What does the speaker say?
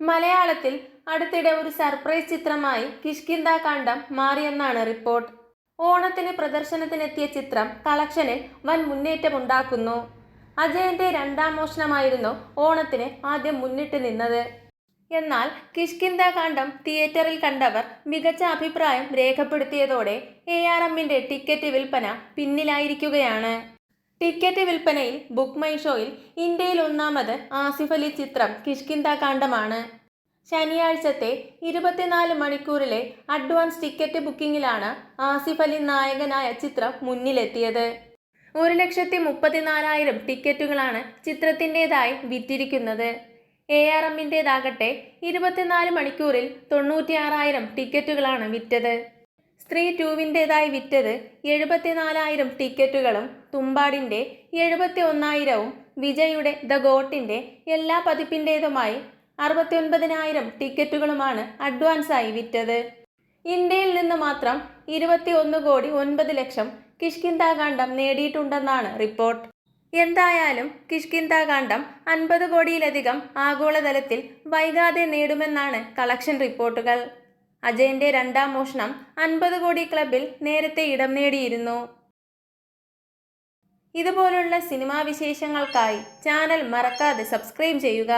മലയാളത്തിൽ അടുത്തിടെ ഒരു സർപ്രൈസ് ചിത്രമായി കിഷ്കിന്ദ കാണ്ഡം മാറിയെന്നാണ് റിപ്പോർട്ട്. ഓണത്തിന് പ്രദർശനത്തിനെത്തിയ ചിത്രം കളക്ഷനിൽ വൻ മുന്നേറ്റമുണ്ടാക്കുന്നു. അജയന്റെ രണ്ടാം മോഷണമായിരുന്നു ഓണത്തിന് ആദ്യം മുന്നിട്ട് നിന്നത്. എന്നാൽ കിഷ്കിന്ദ കാണ്ഡം തിയേറ്ററിൽ കണ്ടവർ മികച്ച അഭിപ്രായം രേഖപ്പെടുത്തിയതോടെ എ ആർ എമ്മിന്റെ ടിക്കറ്റ് വിൽപ്പന പിന്നിലായിരിക്കുകയാണ്. ടിക്കറ്റ് വിൽപ്പനയിൽ ബുക്ക് മൈ ഷോയിൽ ഇന്ത്യയിൽ ഒന്നാമത് ആസിഫ് അലി ചിത്രം കിഷ്കിന്ത കാണ്ഡമാണ്. ശനിയാഴ്ചത്തെ ഇരുപത്തിനാല് മണിക്കൂറിലെ അഡ്വാൻസ് ടിക്കറ്റ് ബുക്കിംഗിലാണ് ആസിഫ് അലി നായകനായ ചിത്രം മുന്നിലെത്തിയത്. ഒരു ലക്ഷത്തി മുപ്പത്തിനാലായിരം ടിക്കറ്റുകളാണ് ചിത്രത്തിന്റെതായി വിറ്റിരിക്കുന്നത്. എ ആർ എമ്മിന്റേതാകട്ടെ ഇരുപത്തിനാല് മണിക്കൂറിൽ തൊണ്ണൂറ്റിയാറായിരം ടിക്കറ്റുകളാണ് വിറ്റത്. സ്ത്രീ ടൂവിന്റെതായി വിറ്റത് എഴുപത്തിനാലായിരം ടിക്കറ്റുകളും തുമ്പാടിന്റെ എഴുപത്തി ഒന്നായിരവും വിജയുടെ ദ ഗോട്ടിന്റെ എല്ലാ പതിപ്പിന്റേതുമായി അറുപത്തി ഒൻപതിനായിരം ടിക്കറ്റുകളുമാണ് അഡ്വാൻസായി വിറ്റത്. ഇന്ത്യയിൽ നിന്ന് മാത്രം ഇരുപത്തി ഒന്ന് കോടി ഒൻപത് ലക്ഷം കിഷ്കിന്താകാന്ഡം നേടിയിട്ടുണ്ടെന്നാണ് റിപ്പോർട്ട്. എന്തായാലും കിഷ്കിന്താകാന്ഡം അൻപത് കോടിയിലധികം ആഗോളതലത്തിൽ വൈകാതെ നേടുമെന്നാണ് കളക്ഷൻ റിപ്പോർട്ടുകൾ. അജയന്റെ രണ്ടാം മോഷണം അൻപത് കോടി ക്ലബിൽ നേരത്തെ ഇടം നേടിയിരുന്നു. ഇതുപോലുള്ള സിനിമാ വിശേഷങ്ങൾക്കായി ചാനൽ മറക്കാതെ സബ്സ്ക്രൈബ് ചെയ്യുക.